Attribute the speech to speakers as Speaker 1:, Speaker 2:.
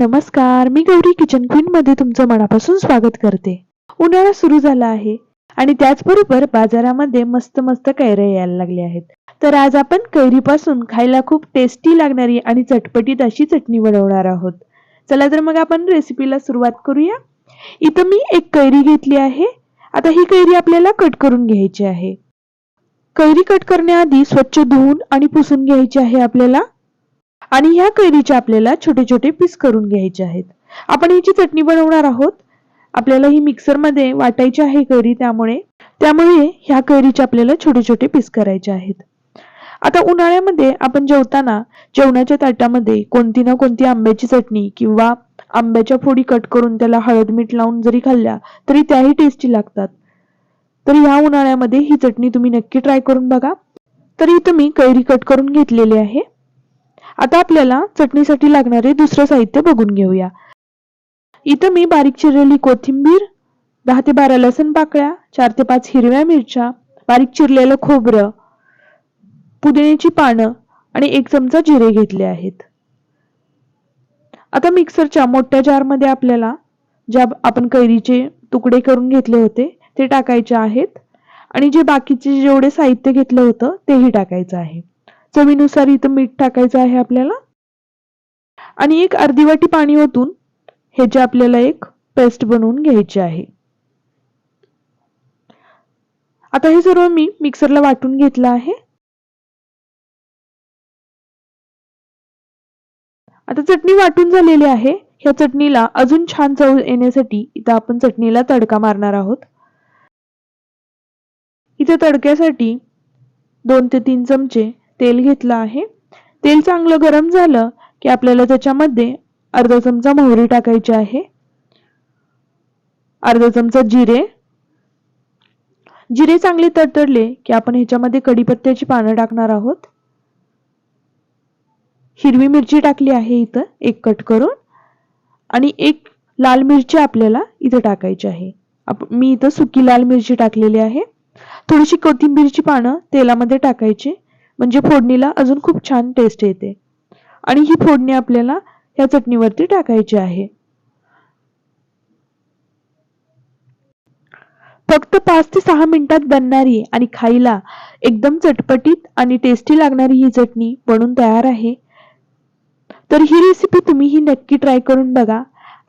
Speaker 1: नमस्कार मी Gauri kitchen queen मध्ये तुमचं मनापासून स्वागत करते. उन्हाळा सुरू झाला आहे आणि त्याचबरोबर बाजारामध्ये मस्त मस्त कैऱ्या यायला लागल्या आहेत. तर आज आपण कैरीपासून खायला खूप टेस्टी लागणारी आणि चटपटीत अशी चटणी बनवणार आहोत. चला तर मग आपण रेसिपीला सुरुवात करूया. इथं मी एक कैरी घेतली आहे. आता ही कैरी आपल्याला कट करून घ्यायची आहे. कैरी कट करण्याआधी स्वच्छ धुवून आणि पुसून घ्यायची आहे आपल्याला. आणि ह्या कैरीचे आपल्याला छोटे छोटे पीस करून घ्यायचे आहेत. आपण ह्याची चटणी बनवणार आहोत. आपल्याला ही मिक्सरमध्ये वाटायची आहे कैरी त्यामुळे त्यामुळे ह्या कैरीचे आपल्याला छोटे छोटे पीस करायचे आहेत. आता उन्हाळ्यामध्ये आपण जेवताना जेवणाच्या ताटामध्ये कोणती ना कोणती आंब्याची चटणी किंवा आंब्याच्या फोडी कट करून त्याला हळद मीठ लावून जरी खाल्ल्या तरी त्याही टेस्टी लागतात. तर ह्या उन्हाळ्यामध्ये ही चटणी तुम्ही नक्की ट्राय करून बघा. तरी इथं मी कैरी कट करून घेतलेली आहे. आता आपल्याला चटणीसाठी लागणारे दुसरं साहित्य बघून घेऊया. इथं मी बारीक चिरलेली कोथिंबीर दहा ते बारा लसण पाकळ्या चार ते पाच हिरव्या मिरच्या बारीक चिरलेलं खोबरं पुदिन्याची पानं आणि एक चमचा जिरे घेतले आहेत. आता मिक्सरच्या मोठ्या जारमध्ये आपल्याला ज्या आपण कैरीचे तुकडे करून घेतले होते ते टाकायचे आहेत आणि जे बाकीचे जेवढे साहित्य घेतलं होतं तेही टाकायचं आहे. चवीनुसार इथं मीठ टाकायचं आहे आपल्याला. आणि एक अर्धी वाटी पाणी ओतून ह्याची आपल्याला एक पेस्ट बनवून घ्यायची आहे. आता हे सर्व मी मिक्सरला वाटून घेतलं आहे. आता चटणी वाटून झालेली आहे. ह्या चटणीला अजून छान चव येण्यासाठी इथं आपण चटणीला तडका मारणार आहोत. इथे तडक्यासाठी दोन ते तीन चमचे तेल घेतलं आहे. तेल चांगलं गरम झालं की आपल्याला त्याच्यामध्ये अर्धा चमचा मोहरी टाकायची आहे. अर्धा चमचा जिरे. जिरे चांगले तडतडले की आपण ह्याच्यामध्ये कढीपत्त्याची पानं टाकणार आहोत. हिरवी मिरची टाकली आहे इथं एक कट करून. आणि एक लाल मिरची आपल्याला इथं टाकायची आहे. मी इथं सुकी लाल मिरची टाकलेली आहे. थोडीशी कोथिंबीरची पानं तेलामध्ये टाकायची. म्हणजे फोडणीला अजून खूप छान टेस्ट येते. आणि ही फोडणी आपल्याला या चटणीवरती टाकायची आहे. फक्त पाच ते सहा मिनिटात बनणारी आणि खायला एकदम चटपटीत आणि टेस्टी लागणारी ही चटणी बनून तयार आहे. तर ही रेसिपी तुम्ही ही नक्की ट्राय करून बघा.